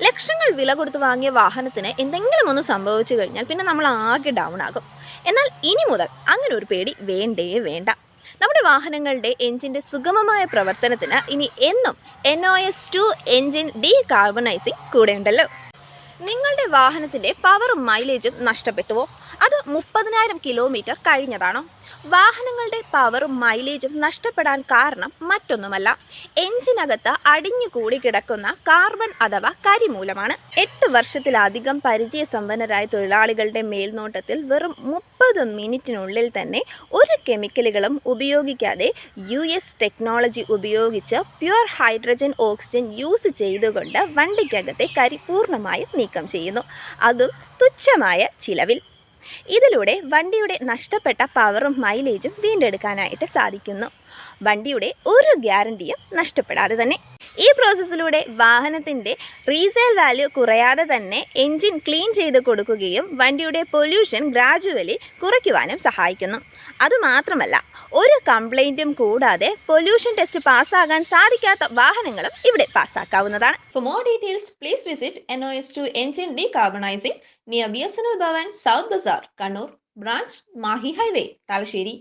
ലക്ഷങ്ങൾ വില കൊടുത്ത് വാങ്ങിയ വാഹനത്തിന് എന്തെങ്കിലും ഒന്ന് സംഭവിച്ചു കഴിഞ്ഞാൽ പിന്നെ നമ്മൾ ആകെ ഡൗൺ ആകും. എന്നാൽ ഇനി മുതൽ അങ്ങനെ ഒരു പേടി വേണ്ടേ വേണ്ട. നമ്മുടെ വാഹനങ്ങളുടെ എഞ്ചിന്റെ സുഗമമായ പ്രവർത്തനത്തിന് ഇനി എന്നും N O S to engine decarbonising കൂടെയുണ്ടല്ലോ. നിങ്ങളുടെ വാഹനത്തിന്റെ പവറും മൈലേജും നഷ്ടപ്പെട്ടുവോ? അത് മുപ്പതിനായിരം കിലോമീറ്റർ കഴിഞ്ഞതാണോ. വാഹനങ്ങളുടെ പവറും മൈലേജും നഷ്ടപ്പെടാൻ കാരണം മറ്റൊന്നുമല്ല. എഞ്ചിനകത്ത് അടിഞ്ഞുകൂടി കിടക്കുന്ന കാർബൺ അഥവാ കരിമൂലമാണ് എട്ട് വർഷത്തിലധികം പരിചയസമ്പന്നരായ തൊഴിലാളികളുടെ മേൽനോട്ടത്തിൽ വെറും മുപ്പത് മിനിറ്റിനുള്ളിൽ തന്നെ ഒരു കെമിക്കലുകളും ഉപയോഗിക്കാതെ യു എസ് ടെക്നോളജി ഉപയോഗിച്ച് പ്യുവർ ഹൈഡ്രജൻ ഓക്സിജൻ യൂസ് ചെയ്തുകൊണ്ട് വണ്ടിക്കകത്തെ കരി പൂർണമായും നീക്കം. ചെയ്യുന്നു. അതും തുച്ഛമായ ചിലവിൽ. ഇതിലൂടെ വണ്ടിയുടെ നഷ്ടപ്പെട്ട പവറും മൈലേജും വീണ്ടെടുക്കാനായിട്ട് സാധിക്കുന്നു. വണ്ടിയുടെ ഒരു ഗ്യാരണ്ടിയും നഷ്ടപ്പെടാതെ തന്നെ. ഈ പ്രോസസ്സിലൂടെ വാഹനത്തിന്റെ റീസെയിൽ വാല്യൂ കുറയാതെ തന്നെ എൻജിൻ ക്ലീൻ ചെയ്ത് കൊടുക്കുകയും വണ്ടിയുടെ പൊല്യൂഷൻ ഗ്രാജുവലി കുറയ്ക്കുവാനും സഹായിക്കുന്നു. അതുമാത്രമല്ല ഒരു കംപ്ലൈന്റും കൂടാതെ പൊല്യൂഷൻ ടെസ്റ്റ് പാസ്സാകാൻ സാധിക്കാത്ത വാഹനങ്ങളും ഇവിടെ പാസ്സാക്കാവുന്നതാണ്. For more details please visit N engine D near B S South Bazar Kannur branch Mahe highway Thalassery